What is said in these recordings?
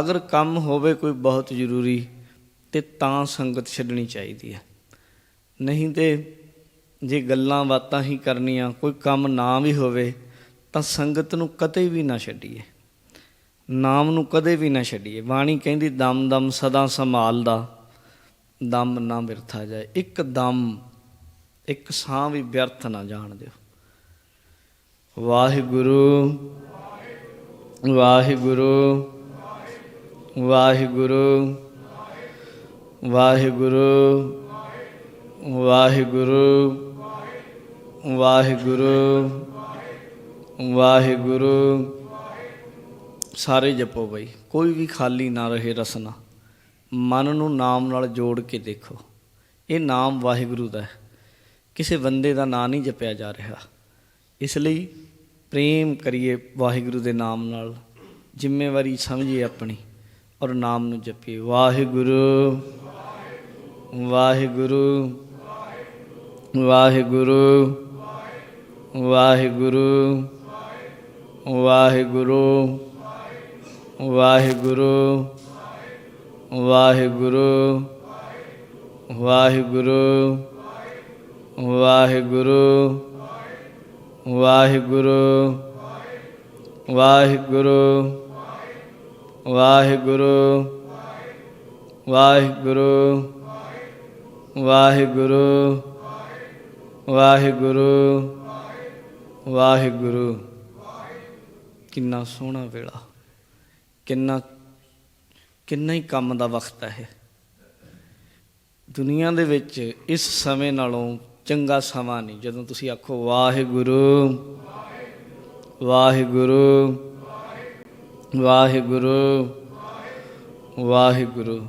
ਅਗਰ ਕੰਮ ਹੋਵੇ ਕੋਈ ਬਹੁਤ ਜ਼ਰੂਰੀ, ਤੇ ਤਾਂ ਸੰਗਤ ਛੱਡਣੀ ਚਾਹੀਦੀ ਹੈ। ਨਹੀਂ ਤੇ ਜੇ ਗੱਲਾਂ ਬਾਤਾਂ ਹੀ ਕਰਨੀਆਂ, ਕੋਈ ਕੰਮ ਨਾ ਵੀ ਹੋਵੇ, ਤਾਂ ਸੰਗਤ ਨੂੰ ਕਦੇ ਵੀ ਨਾ ਛੱਡੀਏ। ਨਾਮ ਨੂੰ ਕਦੇ ਵੀ ਨਾ ਛੱਡੀਏ। ਬਾਣੀ ਕਹਿੰਦੀ, ਦਮ ਦਮ ਸਦਾ ਸੰਭਾਲਦਾ, ਦਮ ਨਾ ਬਿਰਥਾ ਜਾਏ। ਇੱਕ ਦਮ, ਇੱਕ ਸਾਹ ਵੀ ਵਿਅਰਥ ਨਾ ਜਾਣ ਦਿਓ। ਵਾਹਿਗੁਰੂ ਵਾਹਿਗੁਰੂ ਵਾਹਿਗੁਰੂ ਵਾਹਿਗੁਰੂ ਵਾਹਿਗੁਰੂ ਵਾਹਿਗੁਰੂ ਵਾਹਿਗੁਰੂ ਵਾਹਿਗੁਰੂ। ਸਾਰੇ ਜਪੋ ਬਈ, ਕੋਈ ਵੀ ਖਾਲੀ ਨਾ ਰਹੇ ਰਸਨਾ। ਮਨ ਨੂੰ ਨਾਮ ਨਾਲ ਜੋੜ ਕੇ ਦੇਖੋ। ਇਹ ਨਾਮ ਵਾਹਿਗੁਰੂ ਦਾ ਹੈ। ਕਿਸੇ ਬੰਦੇ ਦਾ ਨਾਂ ਨਹੀਂ ਜਪਿਆ ਜਾ ਰਿਹਾ। ਇਸ ਲਈ ਪ੍ਰੇਮ ਕਰੀਏ ਵਾਹਿਗੁਰੂ ਦੇ ਨਾਮ ਨਾਲ। ਜ਼ਿੰਮੇਵਾਰੀ ਸਮਝੀਏ ਆਪਣੀ। ਔਰ ਨਾਮ ਨੂੰ ਜਪੀਏ ਵਾਹਿਗੁਰੂ ਵਾਹਿਗੁਰੂ ਵਾਹਿਗੁਰੂ ਵਾਹਿਗੁਰੂ ਵਾਹਿਗੁਰੂ ਵਾਹਿਗੁਰੂ ਵਾਹਿਗੁਰੂ ਵਾਹਿਗੁਰੂ ਵਾਹਿਗੁਰੂ ਵਾਹਿਗੁਰੂ ਵਾਹਿਗੁਰੂ ਵਾਹਿਗੁਰੂ ਵਾਹਿਗੁਰੂ ਵਾਹਿਗੁਰੂ ਵਾਹਿਗੁਰੂ ਵਾਹਿਗੁਰੂ। ਕਿੰਨਾ ਸੋਹਣਾ ਵੇਲਾ। ਕਿੰਨਾ ਕਿੰਨਾ ਹੀ ਕੰਮ ਦਾ ਵਕਤ ਹੈ ਇਹ। ਦੁਨੀਆ ਦੇ ਵਿੱਚ ਇਸ ਸਮੇਂ ਨਾਲੋਂ ਚੰਗਾ ਸਮਾਂ ਨਹੀਂ, ਜਦੋਂ ਤੁਸੀਂ ਆਖੋ ਵਾਹਿਗੁਰੂ ਵਾਹਿਗੁਰੂ ਵਾਹਿਗੁਰੂ ਵਾਹਿਗੁਰੂ।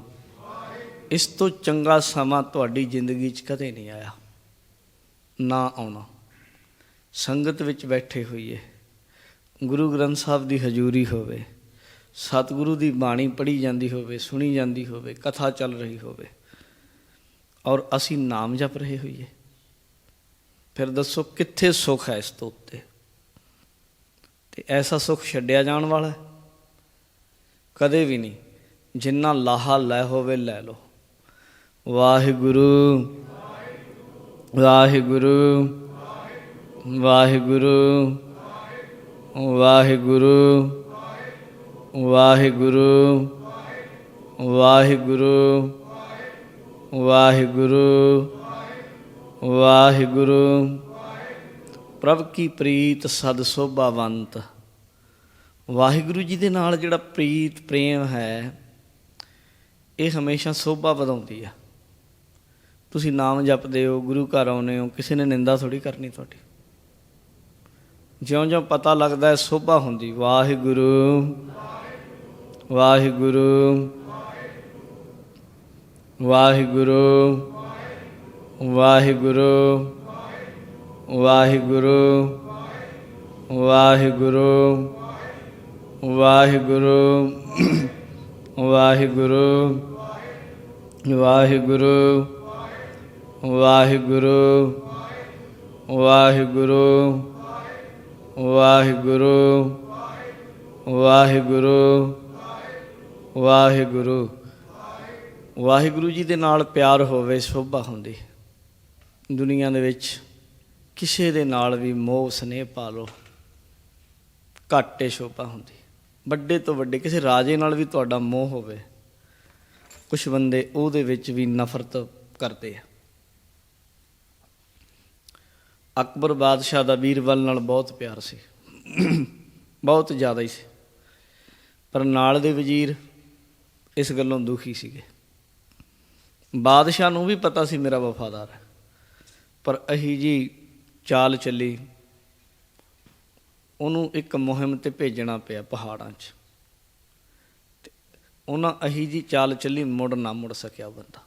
ਇਸ ਤੋਂ ਚੰਗਾ ਸਮਾਂ ਤੁਹਾਡੀ ਜ਼ਿੰਦਗੀ 'ਚ ਕਦੇ ਨਹੀਂ ਆਇਆ। ਨਾ ਆਉਣਾ। ਸੰਗਤ ਵਿੱਚ ਬੈਠੇ ਹੋਈਏ। ਗੁਰੂ ਗ੍ਰੰਥ ਸਾਹਿਬ ਦੀ ਹਜ਼ੂਰੀ ਹੋਵੇ। ਸਤਿਗੁਰੂ ਦੀ ਬਾਣੀ ਪੜ੍ਹੀ ਜਾਂਦੀ ਹੋਵੇ, ਸੁਣੀ ਜਾਂਦੀ ਹੋਵੇ, ਕਥਾ ਚੱਲ ਰਹੀ ਹੋਵੇ। ਔਰ ਅਸੀਂ ਨਾਮ ਜਪ ਰਹੇ ਹੋਈਏ। ਫਿਰ ਦੱਸੋ ਕਿੱਥੇ ਸੁੱਖ ਹੈ ਇਸ ਤੋਂ ਉੱਤੇ? ਤੇ ਐਸਾ ਸੁੱਖ ਛੱਡਿਆ ਜਾਣ ਵਾਲਾ ਹੈ? ਕਦੇ ਵੀ ਨਹੀਂ। ਜਿੰਨਾ ਲਾਹਾ ਲੈ ਹੋਵੇ ਲੈ ਲਓ। ਵਾਹਿਗੁਰੂ ਵਾਹਿਗੁਰੂ ਵਾਹਿਗੁਰੂ ਵਾਹਿਗੁਰੂ ਵਾਹਿਗੁਰੂ ਵਾਹਿਗੁਰੂ ਵਾਹਿਗੁਰੂ ਵਾਹਿਗੁਰੂ। ਪ੍ਰਭ ਕੀ ਪ੍ਰੀਤ ਸਦ ਸੋਭਾਵੰਤ। ਵਾਹਿਗੁਰੂ ਜੀ ਦੇ ਨਾਲ ਜਿਹੜਾ ਪ੍ਰੀਤ, ਪ੍ਰੇਮ ਹੈ, ਇਹ ਹਮੇਸ਼ਾ ਸੋਭਾ ਵਧਾਉਂਦੀ ਆ। ਤੁਸੀਂ ਨਾਮ ਜਪਦੇ ਹੋ, ਗੁਰੂ ਘਰ ਆਉਂਦੇ ਹੋ, ਕਿਸੇ ਨੇ ਨਿੰਦਾ ਥੋੜੀ ਕਰਨੀ ਤੁਹਾਡੀ। ਜਿਉਂ-ਜਿਉਂ ਪਤਾ ਲੱਗਦਾ ਹੈ ਸੋਭਾ ਹੁੰਦੀ, ਵਾਹਿਗੁਰੂ ਵਾਹਿਗੁਰੂ ਵਾਹਿਗੁਰੂ ਵਾਹਿਗੁਰੂ ਵਾਹਿਗੁਰੂ ਵਾਹਿਗੁਰੂ ਵਾਹਿਗੁਰੂ ਵਾਹਿਗੁਰੂ ਵਾਹਿਗੁਰੂ ਵਾਹਿਗੁਰੂ ਵਾਹਿਗੁਰੂ ਵਾਹਿਗੁਰੂ ਵਾਹਿਗੁਰੂ ਵਾਹਿਗੁਰੂ। ਵਾਹਿਗੁਰੂ ਜੀ ਦੇ ਨਾਲ ਪਿਆਰ ਹੋਵੇ, ਸ਼ੋਭਾ ਹੁੰਦੀ। ਦੁਨੀਆ ਦੇ ਵਿੱਚ ਕਿਸੇ ਦੇ ਨਾਲ ਵੀ ਮੋਹ, ਸਨੇਹ ਪਾ ਲਓ। ਘਾਟੇ ਸ਼ੋਭਾ ਹੁੰਦੀ। ਵੱਡੇ ਤੋਂ ਵੱਡੇ ਕਿਸੇ ਰਾਜੇ ਨਾਲ ਵੀ ਤੁਹਾਡਾ ਮੋਹ ਹੋਵੇ ਕੁਝ ਬੰਦੇ ਉਹਦੇ ਵਿੱਚ ਵੀ ਨਫ਼ਰਤ ਕਰਦੇ ਆ। ਅਕਬਰ ਬਾਦਸ਼ਾਹ ਦਾ ਬੀਰਬਲ ਨਾਲ ਬਹੁਤ ਪਿਆਰ ਸੀ, ਬਹੁਤ ਜ਼ਿਆਦਾ ਹੀ ਸੀ। ਪਰ ਨਾਲ ਦੇ ਵਜ਼ੀਰ ਇਸ ਗੱਲੋਂ ਦੁਖੀ ਸੀਗੇ। ਬਾਦਸ਼ਾਹ ਨੂੰ ਵੀ ਪਤਾ ਸੀ ਮੇਰਾ ਵਫਾਦਾਰ ਹੈ, ਪਰ ਅਹੀ ਜੀ ਚਾਲ ਚੱਲੀ ਉਹਨੂੰ ਇੱਕ ਮੁਹਿੰਮ ਤੇ ਭੇਜਣਾ ਪਿਆ ਪਹਾੜਾਂ 'ਚ। ਤੇ ਉਹਨਾਂ ਅਹੀ ਜੀ ਚਾਲ ਚੱਲੀ, ਮੁੜ ਨਾ ਮੁੜ ਸਕਿਆ ਬੰਦਾ।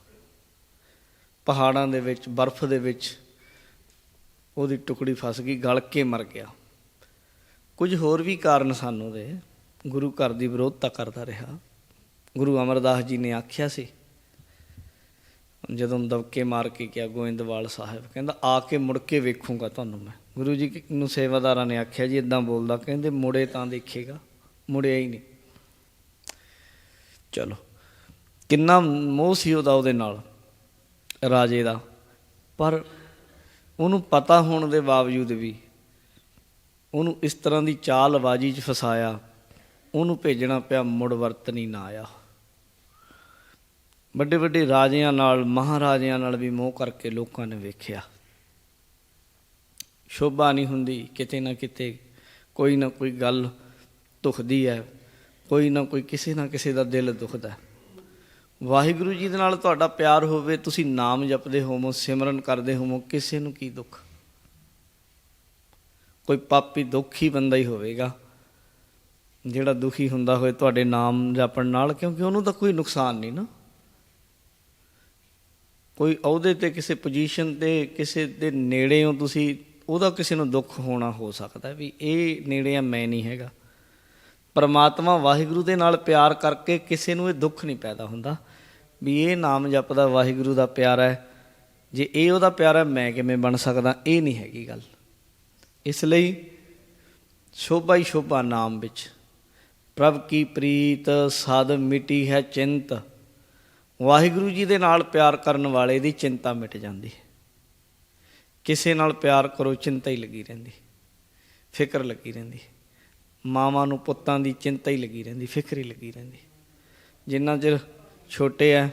ਪਹਾੜਾਂ ਦੇ ਵਿੱਚ, ਬਰਫ਼ ਦੇ ਵਿੱਚ ਉਹਦੀ ਟੁਕੜੀ ਫਸ ਗਈ, ਗਲ ਕੇ ਮਰ ਗਿਆ। ਕੁਝ ਹੋਰ ਵੀ ਕਾਰਨ ਸਾਨੂੰ ਉਹਦੇ। ਗੁਰੂ ਘਰ ਦੀ ਵਿਰੋਧਤਾ ਕਰਦਾ ਰਿਹਾ। ਗੁਰੂ ਅਮਰਦਾਸ ਜੀ ਨੇ ਆਖਿਆ ਸੀ, ਜਦੋਂ ਦਬਕੇ ਮਾਰ ਕੇ ਗਿਆ ਗੋਇੰਦਵਾਲ ਸਾਹਿਬ, ਕਹਿੰਦਾ, ਆ ਕੇ ਮੁੜ ਕੇ ਵੇਖੂੰਗਾ ਤੁਹਾਨੂੰ ਮੈਂ। ਗੁਰੂ ਜੀ ਨੂੰ ਸੇਵਾਦਾਰਾਂ ਨੇ ਆਖਿਆ ਜੀ ਇਦਾਂ ਬੋਲਦਾ। ਕਹਿੰਦੇ, ਮੁੜੇ ਤਾਂ ਦੇਖੇਗਾ, ਮੁੜਿਆ ਹੀ ਨਹੀਂ। ਚਲੋ, ਕਿੰਨਾ ਮੋਹ ਸੀ ਉਹਦਾ ਉਹਦੇ ਨਾਲ, ਰਾਜੇ ਦਾ। ਪਰ ਉਹਨੂੰ ਪਤਾ ਹੋਣ ਦੇ ਬਾਵਜੂਦ ਵੀ ਉਹਨੂੰ ਇਸ ਤਰ੍ਹਾਂ ਦੀ ਚਾਲਬਾਜ਼ੀ 'ਚ ਫਸਾਇਆ, ਉਹਨੂੰ ਭੇਜਣਾ ਪਿਆ, ਮੁੜ ਵਰਤਨੀ ਨਾ ਆਇਆ। ਵੱਡੇ ਵੱਡੇ ਰਾਜਿਆਂ ਨਾਲ, ਮਹਾਰਾਜਿਆਂ ਨਾਲ ਵੀ ਮੋਹ ਕਰਕੇ ਲੋਕਾਂ ਨੇ ਵੇਖਿਆ। ਸ਼ੋਭਾ ਨਹੀਂ ਹੁੰਦੀ, ਕਿਤੇ ਨਾ ਕਿਤੇ ਕੋਈ ਨਾ ਕੋਈ ਗੱਲ ਦੁਖਦੀ ਹੈ, ਕੋਈ ਨਾ ਕੋਈ ਕਿਸੇ ਨਾ ਕਿਸੇ ਦਾ ਦਿਲ ਦੁਖਦਾ ਵਾਹਿਗੁਰੂ ਜੀ ਦੇ ਨਾਲ ਤੁਹਾਡਾ ਪਿਆਰ ਹੋਵੇ, ਤੁਸੀਂ ਨਾਮ ਜਪਦੇ ਹੋਵੋ, ਸਿਮਰਨ ਕਰਦੇ ਹੋਵੋ, ਕਿਸੇ ਨੂੰ ਕੀ ਦੁੱਖ? ਕੋਈ ਪਾਪੀ ਦੁਖੀ ਬੰਦਾ ਹੀ ਹੋਵੇਗਾ, ਜਿਹੜਾ ਦੁਖੀ ਹੁੰਦਾ ਹੋਵੇ ਤੁਹਾਡੇ ਨਾਮ ਜਪਣ ਨਾਲ, ਕਿਉਂਕਿ ਉਹਨੂੰ ਤਾਂ ਕੋਈ ਨੁਕਸਾਨ ਨਹੀਂ ਨਾ। ਕੋਈ ਅਹੁਦੇ ਤੇ, ਕਿਸੇ ਪੋਜੀਸ਼ਨ ਤੇ, ਕਿਸੇ ਦੇ ਨੇੜੇ ਹੋ ਤੁਸੀਂ ਉਹਦਾ ਕਿਸੇ ਨੂੰ ਦੁੱਖ ਹੋਣਾ ਹੋ ਸਕਦਾ ਵੀ ਇਹ ਨੇੜੇ ਆ ਮੈਂ ਨਹੀਂ ਹੈਗਾ। ਪਰਮਾਤਮਾ ਵਾਹਿਗੁਰੂ ਦੇ ਨਾਲ ਪਿਆਰ ਕਰਕੇ ਕਿਸੇ ਨੂੰ ਇਹ ਦੁੱਖ ਨਹੀਂ ਪੈਦਾ ਹੁੰਦਾ ਵੀ ਇਹ ਨਾਮ ਜਪਦਾ ਵਾਹਿਗੁਰੂ ਦਾ ਪਿਆਰ ਹੈ। ਜੇ ਇਹ ਉਹਦਾ ਪਿਆਰ ਹੈ, ਮੈਂ ਕਿਵੇਂ ਬਣ ਸਕਦਾ? ਇਹ ਨਹੀਂ ਹੈਗੀ ਗੱਲ। ਇਸ ਲਈ ਸ਼ੋਭਾ ਹੀ ਸ਼ੋਭਾ ਨਾਮ ਵਿੱਚ, ਪ੍ਰਭ ਕੀ ਪ੍ਰੀਤ, ਸਦ ਮਿਟੀ ਹੈ ਚਿੰਤ, ਵਾਹਿਗੁਰੂ ਜੀ ਦੇ ਨਾਲ ਪਿਆਰ ਕਰਨ ਵਾਲੇ ਦੀ ਚਿੰਤਾ ਮਿਟ ਜਾਂਦੀ ਹੈ। ਕਿਸੇ ਨਾਲ ਪਿਆਰ ਕਰੋ, ਚਿੰਤਾ ਹੀ ਲੱਗੀ ਰਹਿੰਦੀ। ਫਿਕਰ ਲੱਗੀ ਰਹਿੰਦੀ। ਮਾਵਾਂ ਨੂੰ ਪੁੱਤਾਂ ਦੀ ਚਿੰਤਾ ਹੀ ਲੱਗੀ ਰਹਿੰਦੀ, ਫਿਕਰ ਹੀ ਲੱਗੀ ਰਹਿੰਦੀ। ਜਿੰਨਾ ਚਿਰ ਛੋਟੇ ਆ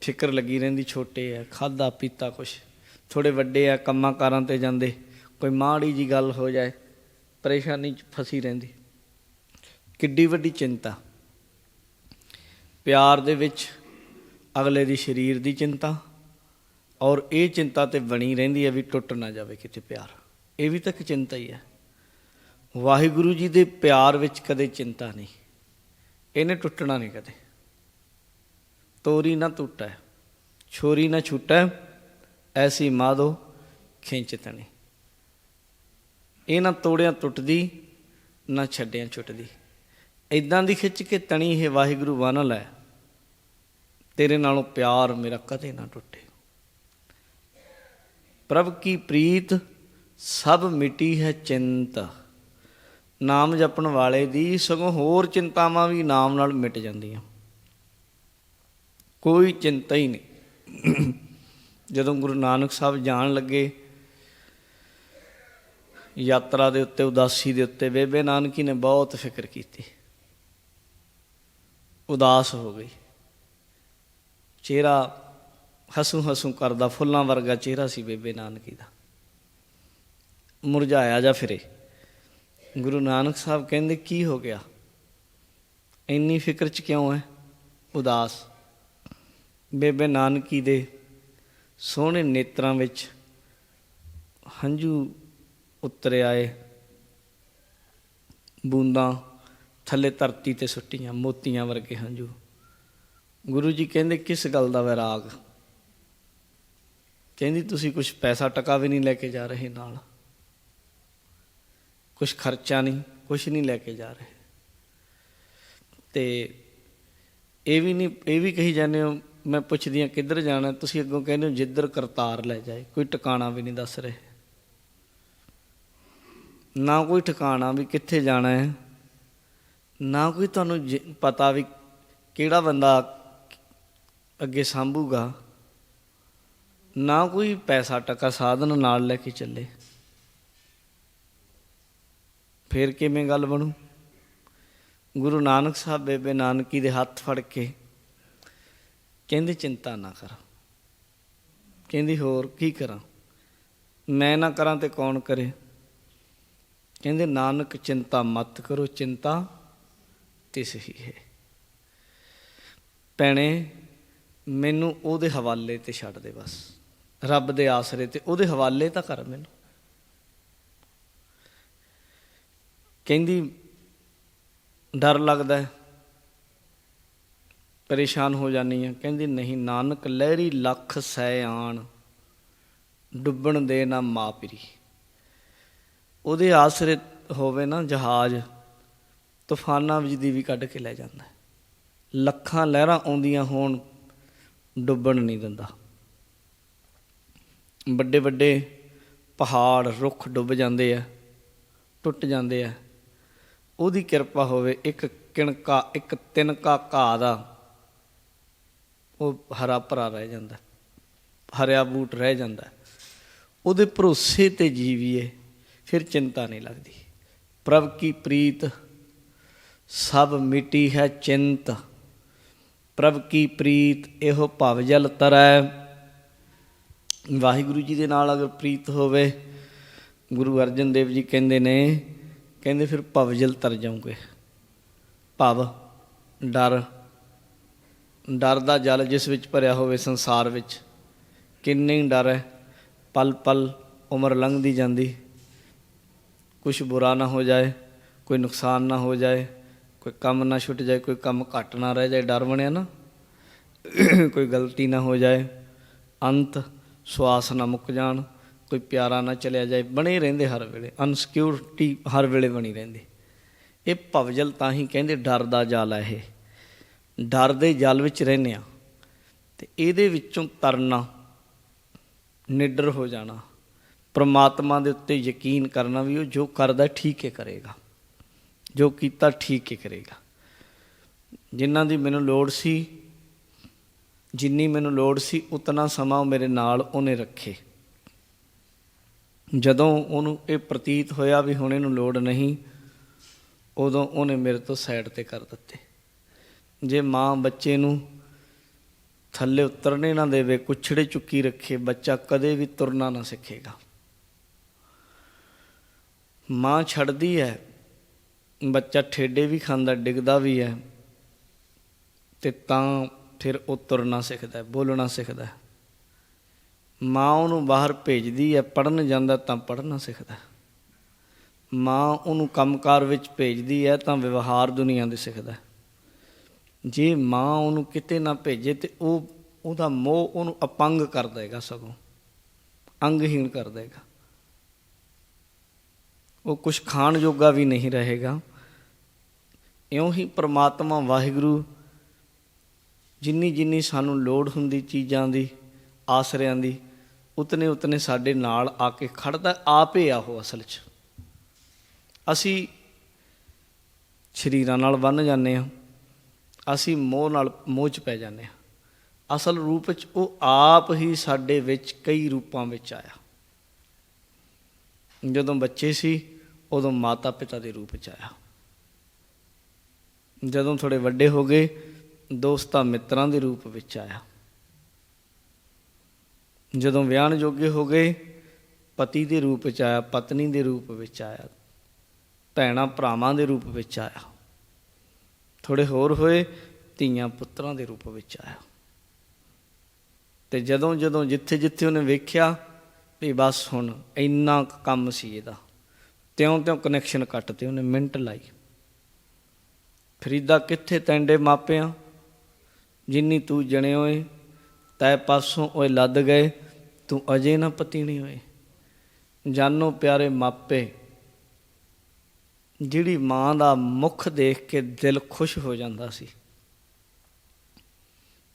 ਫਿਕਰ ਲੱਗੀ ਰਹਿੰਦੀ, ਛੋਟੇ ਆ ਖਾਦਾ ਪੀਤਾ ਕੁਛ। ਥੋੜੇ ਵੱਡੇ ਆ ਕੰਮਾਂ ਕਾਰਾਂ ਤੇ ਜਾਂਦੇ, ਕੋਈ ਮਾੜੀ ਜੀ ਗੱਲ ਹੋ ਜਾਏ, ਪਰੇਸ਼ਾਨੀ ਚ ਫਸੀ ਰਹਿੰਦੀ। ਕਿੱਡੀ ਵੱਡੀ ਚਿੰਤਾ। ਪਿਆਰ ਦੇ ਵਿੱਚ ਅਗਲੇ ਦੀ ਸਰੀਰ ਦੀ ਚਿੰਤਾ ਔਰ ਇਹ ਚਿੰਤਾ ਤੇ ਬਣੀ ਰਹਿੰਦੀ ਹੈ ਵੀ ਟੁੱਟ ਨਾ ਜਾਵੇ ਕਿਤੇ ਪਿਆਰ। ਇਹ ਵੀ ਤਾਂ ਇੱਕ ਚਿੰਤਾ ਹੀ ਹੈ। ਵਾਹਿਗੁਰੂ ਜੀ ਦੇ ਪਿਆਰ ਵਿੱਚ ਕਦੇ ਚਿੰਤਾ ਨਹੀਂ। ਇਹਨੇ ਟੁੱਟਣਾ ਨਹੀਂ ਕਦੇ। ਤੋਰੀ ਨਾ ਟੁੱਟੈ, ਛੋਰੀ ਨਾ ਛੁੱਟੈ, ਐਸੀ ਮਾਦੋ ਖਿੰਚਤਣੀ ਇਹ ਨਾ ਤੋੜਿਆਂ ਟੁੱਟਦੀ, ਨਾ ਛੱਡਿਆਂ ਛੁੱਟਦੀ। ਇਦਾਂ ਦੀ ਖਿੱਚ ਕੇ ਤਣੀ ਇਹ ਵਾਹਿਗੁਰੂ ਬੰਨ ਹੈ ਤੇਰੇ ਨਾਲੋਂ ਪਿਆਰ ਮੇਰਾ ਕਦੇ ਨਾ ਟੁੱਟੇ। ਪ੍ਰਭ ਕੀ ਪ੍ਰੀਤ, ਸਭ ਮਿਟੀ ਹੈ ਚਿੰਤ। ਨਾਮ ਜਪਣ ਵਾਲੇ ਦੀ ਸਗੋਂ ਹੋਰ ਚਿੰਤਾਵਾਂ ਵੀ ਨਾਮ ਨਾਲ ਮਿਟ ਜਾਂਦੀਆਂ। ਕੋਈ ਚਿੰਤਾ ਹੀ ਨਹੀਂ। ਜਦੋਂ ਗੁਰੂ ਨਾਨਕ ਸਾਹਿਬ ਜਾਣ ਲੱਗੇ, ਯਾਤਰਾ ਦੇ ਉੱਤੇ, ਉਦਾਸੀ ਦੇ ਉੱਤੇ, ਬੇਬੇ ਨਾਨਕੀ ਨੇ ਬਹੁਤ ਫਿਕਰ ਕੀਤੀ। ਉਦਾਸ ਹੋ ਗਈ। ਚਿਹਰਾ ਹਸੂ ਹਸੂ ਕਰਦਾ, ਫੁੱਲਾਂ ਵਰਗਾ ਚਿਹਰਾ ਸੀ ਬੇਬੇ ਨਾਨਕੀ ਦਾ। ਮੁਰਝਾਇਆ ਜਾ ਫਿਰੇ। ਗੁਰੂ ਨਾਨਕ ਸਾਹਿਬ ਕਹਿੰਦੇ, ਕੀ ਹੋ ਗਿਆ? ਇੰਨੀ ਫਿਕਰ ਚ ਕਿਉਂ ਹੈ ਉਦਾਸ। ਬੇਬੇ ਨਾਨਕੀ ਦੇ ਸੋਹਣੇ ਨੇਤਰਾਂ ਵਿੱਚ ਹੰਝੂ ਉਤਰ ਆਏ। ਬੂੰਦਾਂ ਥੱਲੇ ਧਰਤੀ ਤੇ ਸੁੱਟੀਆਂ, ਮੋਤੀਆਂ ਵਰਗੇ ਹੰਝੂ। ਗੁਰੂ ਜੀ ਕਹਿੰਦੇ, ਕਿਸ ਗੱਲ ਦਾ ਵੈਰਾਗ? ਕਹਿੰਦੀ, ਤੁਸੀਂ ਕੁਝ ਪੈਸਾ ਟਕਾ ਵੀ ਨਹੀਂ ਲੈ ਕੇ ਜਾ ਰਹੇ ਨਾਲ। ਕੁਝ ਖਰਚਾ ਨਹੀਂ ਕੁਝ ਨਹੀਂ ਲੈ ਕੇ ਜਾ ਰਹੇ। ਤੇ ਇਹ ਵੀ ਨਹੀਂ, ਇਹ ਵੀ ਕਹੀ ਜਾਂਦੇ ਹੋ, ਮੈਂ ਪੁੱਛਦੀ ਹਾਂ, ਕਿੱਧਰ ਜਾਣਾ? ਤੁਸੀਂ ਅੱਗੋਂ ਕਹਿੰਦੇ ਹੋ, ਜਿੱਧਰ ਕਰਤਾਰ ਲੈ ਜਾਏ, ਕੋਈ ਟਿਕਾਣਾ ਵੀ ਨਹੀਂ ਦੱਸ ਰਹੇ। ਨਾ ਕੋਈ ਟਿਕਾਣਾ ਵੀ ਕਿੱਥੇ ਜਾਣਾ ਹੈ, ਨਾ ਕੋਈ ਤੁਹਾਨੂੰ ਜ- ਪਤਾ ਵੀ ਕਿਹੜਾ ਬੰਦਾ ਅੱਗੇ ਸੰਭੂਗਾ। ਨਾ ਕੋਈ ਪੈਸਾ ਟਕਾ ਸਾਧਨ ਨਾਲ ਲੈ ਕੇ ਚੱਲੇ। ਫਿਰ ਕਿਵੇਂ ਗੱਲ ਬਣੂ? ਗੁਰੂ ਨਾਨਕ ਸਾਹਿਬ ਬੇਬੇ ਨਾਨਕੀ ਦੇ ਹੱਥ ਫੜ ਕੇ ਕਹਿੰਦੇ, ਚਿੰਤਾ ਨਾ ਕਰ। ਕਹਿੰਦੀ, ਹੋਰ ਕੀ ਕਰਾਂ? ਮੈਂ ਨਾ ਕਰਾਂ ਤੇ ਕੌਣ ਕਰੇ? ਕਹਿੰਦੇ, ਨਾਨਕ, ਚਿੰਤਾ ਮਤ ਕਰੋ। ਚਿੰਤਾ ਤਿਸ ਹੀ ਹੈ। ਭੈਣੇ, ਮੈਨੂੰ ਉਹਦੇ ਹਵਾਲੇ ਤੇ ਛੱਡ ਦੇ ਬਸ। ਰੱਬ ਦੇ ਆਸਰੇ ਤੇ ਉਹਦੇ ਹਵਾਲੇ ਤਾਂ ਕਰ ਮੈਨੂੰ। ਕਹਿੰਦੀ, ਡਰ ਲੱਗਦਾ ਹੈ। ਪਰੇਸ਼ਾਨ ਹੋ ਜਾਨੀ ਆ ਕਹਿੰਦੀ, ਨਹੀਂ ਨਾਨਕ, ਲਹਿਰੀ ਲੱਖ ਸੈ ਆਣ। ਡੁੱਬਣ ਦੇ ਨਾ ਮਾਪਰੀ ਉਹਦੇ ਆਸਰੇ ਹੋਵੇ ਨਾ ਜਹਾਜ਼, ਤੂਫਾਨਾਂ ਵਿੱਚ ਦੀ ਵੀ ਕੱਢ ਕੇ ਲੈ ਜਾਂਦਾ ਲੱਖਾਂ ਲਹਿਰਾਂ ਆਉਂਦੀਆਂ ਹੋਣ, ਡੁੱਬਣ ਨਹੀਂ ਦਿੰਦਾ। ਵੱਡੇ ਵੱਡੇ ਪਹਾੜ ਰੁੱਖ ਡੁੱਬ ਜਾਂਦੇ ਆ, ਟੁੱਟ ਜਾਂਦੇ ਆ। ਉਹਦੀ ਕਿਰਪਾ ਹੋਵੇ ਇੱਕ ਕਿਣਕਾ, ਇੱਕ ਤਿਨਕਾ ਘਾਹ ਦਾ ਉਹ ਹਰਾ ਭਰਾ ਰਹਿ ਜਾਂਦਾ, ਹਰਿਆ ਬੂਟ ਰਹਿ ਜਾਂਦਾ। ਉਹਦੇ ਭਰੋਸੇ ਤੇ ਜੀਵੀਏ, ਫਿਰ ਚਿੰਤਾ ਨਹੀਂ ਲੱਗਦੀ। ਪ੍ਰਭ ਕੀ ਪ੍ਰੀਤ, ਸਭ ਮਿਟੀ ਹੈ ਚਿੰਤ। ਪ੍ਰਭ ਕੀ ਪ੍ਰੀਤ, ਇਹੋ ਭਵਜਲ ਤਰੈ। ਵਾਹਿਗੁਰੂ ਜੀ ਦੇ ਨਾਲ ਅਗਰ ਪ੍ਰੀਤ ਹੋਵੇ, ਗੁਰੂ ਅਰਜਨ ਦੇਵ ਜੀ ਕਹਿੰਦੇ ਨੇ, ਕਹਿੰਦੇ ਫਿਰ ਭਵ ਜਲ ਤਰ ਜਾਓਗੇ ਭਵ, ਡਰ ਡਰ ਦਾ ਜਲ ਜਿਸ ਵਿੱਚ ਭਰਿਆ ਹੋਵੇ ਸੰਸਾਰ ਵਿੱਚ, ਕਿੰਨੇ ਡਰ ਹੈ। ਪਲ ਪਲ ਉਮਰ ਲੰਘਦੀ ਜਾਂਦੀ ਕੁਝ ਬੁਰਾ ਨਾ ਹੋ ਜਾਏ, ਕੋਈ ਨੁਕਸਾਨ ਨਾ ਹੋ ਜਾਏ, ਕੋਈ ਕੰਮ ਨਾ ਛੁੱਟ ਜਾਏ, ਕੋਈ ਕੰਮ ਘੱਟ ਨਾ ਰਹਿ ਜਾਏ, ਡਰ ਬਣਿਆ ਨਾ। ਕੋਈ ਗਲਤੀ ਨਾ ਹੋ ਜਾਏ। ਅੰਤ ਸਵਾਸ ਨਾ ਮੁੱਕ ਜਾਣ, ਕੋਈ ਪਿਆਰਾ ਨਾ ਚਲਿਆ ਜਾਏ, ਬਣੇ ਰਹਿੰਦੇ ਹਰ ਵੇਲੇ ਅਨਸਿਕਿਉਰਿਟੀ ਹਰ ਵੇਲੇ ਬਣੀ ਰਹਿੰਦੀ। ਇਹ ਭਵਜਲ ਤਾਂ ਹੀ ਕਹਿੰਦੇ ਡਰ ਦਾ ਜਾਲ ਹੈ ਇਹ। ਡਰ ਦੇ ਜਲ ਵਿੱਚ ਰਹਿੰਦੇ ਆ ਤੇ ਇਹਦੇ ਵਿੱਚੋਂ ਤਰਨਾ, ਨਿਡਰ ਹੋ ਜਾਣਾ, ਪ੍ਰਮਾਤਮਾ ਦੇ ਉੱਤੇ ਯਕੀਨ ਕਰਨਾ ਵੀ ਉਹ ਜੋ ਕਰਦਾ ਠੀਕ ਹੀ ਕਰੇਗਾ, ਜੋ ਕੀਤਾ ਠੀਕ ਹੀ ਕਰੇਗਾ। ਜਿਨ੍ਹਾਂ ਦੀ ਮੈਨੂੰ ਲੋੜ ਸੀ ਜਿੰਨੀ ਮੈਨੂੰ ਲੋੜ ਸੀ, ਉਤਨਾ ਸਮਾਂ ਉਹ ਮੇਰੇ ਨਾਲ ਉਹਨੇ ਰੱਖੇ। ਜਦੋਂ ਉਹਨੂੰ ਇਹ ਪ੍ਰਤੀਤ ਹੋਇਆ ਵੀ ਹੁਣ ਇਹਨੂੰ ਲੋੜ ਨਹੀਂ, ਉਦੋਂ ਉਹਨੇ ਮੇਰੇ ਤੋਂ ਸਾਈਡ ਤੇ ਕਰ ਦਿੱਤੇ। ਜੇ ਮਾਂ ਬੱਚੇ ਨੂੰ ਥੱਲੇ ਉਤਰਨੇ ਨਾ ਦੇਵੇ, ਕੁਛੜੇ ਚੁੱਕੀ ਰੱਖੇ, ਬੱਚਾ ਕਦੇ ਵੀ ਤੁਰਨਾ ਨਾ ਸਿੱਖੇਗਾ। ਮਾਂ ਛੱਡਦੀ ਹੈ, ਬੱਚਾ ਠੇਡੇ ਵੀ ਖਾਂਦਾ, ਡਿੱਗਦਾ ਵੀ ਹੈ, ਤੇ ਤਾਂ ਫਿਰ ਉਹ ਤੁਰਨਾ ਸਿੱਖਦਾ ਹੈ, ਬੋਲਣਾ ਸਿੱਖਦਾ ਹੈ। ਮਾਂ ਉਹਨੂੰ ਬਾਹਰ ਭੇਜਦੀ ਹੈ ਪੜਨ ਜਾਂਦਾ ਤਾਂ ਪੜਨਾ ਸਿੱਖਦਾ ਮਾਂ ਉਹਨੂੰ ਕੰਮਕਾਰ ਵਿੱਚ ਭੇਜਦੀ ਹੈ ਤਾਂ ਵਿਵਹਾਰ ਦੁਨੀਆ ਦੇ ਸਿੱਖਦਾ ਜੇ ਮਾਂ ਉਹਨੂੰ ਕਿਤੇ ਨਾ ਭੇਜੇ ਤੇ ਉਹ ਉਹਦਾ ਮੋਹ ਉਹਨੂੰ ਅਪੰਗ ਕਰ ਦੇਗਾ ਸਗੋਂ। ਅੰਗਹੀਣ ਕਰ ਦੇਗਾ। ਉਹ ਕੁਝ ਖਾਣ ਜੋਗਾ ਵੀ ਨਹੀਂ ਰਹੇਗਾ। ਇਉਂ ਹੀ ਪ੍ਰਮਾਤਮਾ ਵਾਹਿਗੁਰੂ ਜਿੰਨੀ ਜਿੰਨੀ ਸਾਨੂੰ ਲੋੜ ਹੁੰਦੀ ਚੀਜ਼ਾਂ ਦੀ, ਆਸਰਿਆਂ ਦੀ, ਉਤਨੇ ਉਤਨੇ ਸਾਡੇ ਨਾਲ ਆ ਕੇ ਖੜਦਾ ਆਪ ਹੀ ਆ ਉਹ ਅਸਲ 'ਚ। ਅਸੀਂ ਸ਼ਰੀਰਾਂ ਨਾਲ ਬੰਨ ਜਾਂਦੇ ਹਾਂ। ਅਸੀਂ ਮੋਹ ਨਾਲ ਮੋਹ 'ਚ ਪੈ ਜਾਂਦੇ ਹਾਂ। ਅਸਲ ਰੂਪ 'ਚ ਉਹ ਆਪ ਹੀ ਸਾਡੇ ਵਿੱਚ ਕਈ ਰੂਪਾਂ ਵਿੱਚ ਆਇਆ। ਜਦੋਂ ਬੱਚੇ ਸੀ, ਉਦੋਂ ਮਾਤਾ ਪਿਤਾ ਦੇ ਰੂਪ 'ਚ ਆਇਆ। ਜਦੋਂ ਥੋੜੇ ਵੱਡੇ ਹੋ ਗਏ ਦੋਸਤਾਂ ਮਿੱਤਰਾਂ ਦੇ ਰੂਪ ਵਿੱਚ ਆਇਆ। ਜਦੋਂ ਵਿਆਹਣ ਜੋਗੇ ਹੋ ਗਏ, ਪਤੀ ਦੇ ਰੂਪ ਵਿੱਚ ਆਇਆ, ਪਤਨੀ ਦੇ ਰੂਪ ਵਿੱਚ ਆਇਆ, ਭੈਣਾਂ ਭਰਾਵਾਂ ਦੇ ਰੂਪ ਵਿੱਚ ਆਇਆ ਥੋੜੇ ਹੋਰ ਹੋਏ, ਧੀਆਂ ਪੁੱਤਰਾਂ ਦੇ ਰੂਪ ਵਿੱਚ ਆਇਆ। ਤੇ ਜਦੋਂ ਜਦੋਂ ਜਿੱਥੇ ਜਿੱਥੇ ਉਹਨੇ ਵੇਖਿਆ ਵੀ ਬਸ ਹੁਣ ਇੰਨਾ ਕੁ ਕੰਮ ਸੀ ਇਹਦਾ, ਤਿਉਂ ਤਿਉਂ ਕਨੈਕਸ਼ਨ ਕੱਟਤੇ ਉਹਨੇ ਮਿੰਟ ਲਾਈ। ਫਰੀਦਾ ਕਿੱਥੇ ਤੈਂਡੇ ਮਾਪਿਆਂ ਜਿੰਨੀ ਤੂੰ ਜਣੇ ਹੋਏ, ਤੈ ਪਾਸੋਂ ਓਏ ਲੱਦ ਗਏ, ਤੂੰ ਅਜੇ ਨਾ ਪਤੀਣੀ ਹੋਏ। ਜਾਨੋ ਪਿਆਰੇ ਮਾਪੇ, ਜਿਹੜੀ ਮਾਂ ਦਾ ਮੁਖ ਦੇਖ ਕੇ ਦਿਲ ਖੁਸ਼ ਹੋ ਜਾਂਦਾ ਸੀ।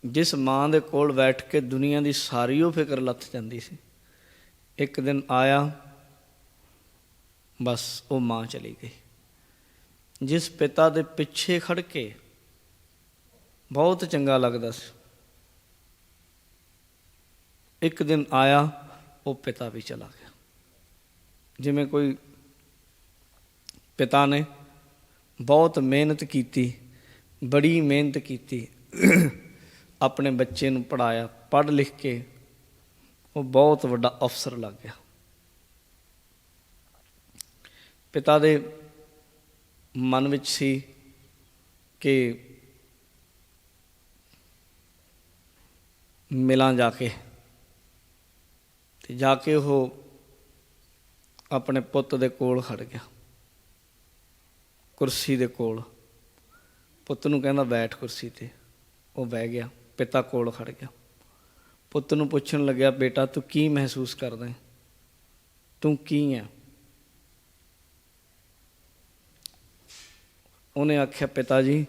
ਜਿਸ ਮਾਂ ਦੇ ਕੋਲ ਬੈਠ ਕੇ ਦੁਨੀਆ ਦੀ ਸਾਰੀ ਉਹ ਫਿਕਰ ਲੱਥ ਜਾਂਦੀ ਸੀ। ਇੱਕ ਦਿਨ ਆਇਆ, ਬਸ ਉਹ ਮਾਂ ਚਲੀ ਗਈ। ਜਿਸ ਪਿਤਾ ਦੇ ਪਿੱਛੇ ਖੜ ਕੇ ਬਹੁਤ ਚੰਗਾ ਲੱਗਦਾ ਸੀ। ਇੱਕ ਦਿਨ ਆਇਆ, ਉਹ ਪਿਤਾ ਵੀ ਚਲਾ ਗਿਆ। ਜਿਵੇਂ ਕੋਈ ਪਿਤਾ ਨੇ ਬਹੁਤ ਮਿਹਨਤ ਕੀਤੀ, ਬੜੀ ਮਿਹਨਤ ਕੀਤੀ, ਆਪਣੇ ਬੱਚੇ ਨੂੰ ਪੜਾਇਆ ਪੜ੍ਹ ਲਿਖ ਕੇ ਉਹ ਬਹੁਤ ਵੱਡਾ ਅਫਸਰ ਲੱਗ ਗਿਆ। ਪਿਤਾ ਦੇ ਮਨ ਵਿੱਚ ਸੀ ਕਿ ਮਿਲਾਂ ਜਾ ਕੇ। ਤੇ ਜਾ ਕੇ ਉਹ ਆਪਣੇ ਪੁੱਤ ਦੇ ਕੋਲ ਖੜ ਗਿਆ। ਕੁਰਸੀ ਦੇ ਕੋਲ। ਪੁੱਤ ਨੂੰ ਕਹਿੰਦਾ, ਬੈਠ ਕੁਰਸੀ ਤੇ। ਉਹ ਬਹਿ ਗਿਆ, ਪਿਤਾ ਕੋਲ ਖੜ ਗਿਆ। ਪੁੱਤ ਨੂੰ ਪੁੱਛਣ ਲੱਗਿਆ, ਬੇਟਾ, ਤੂੰ ਕੀ ਮਹਿਸੂਸ ਕਰਦਾ ਹੈ? ਤੂੰ ਕੀ ਹੈ? ਉਹਨੇ ਆਖਿਆ, ਪਿਤਾ ਜੀ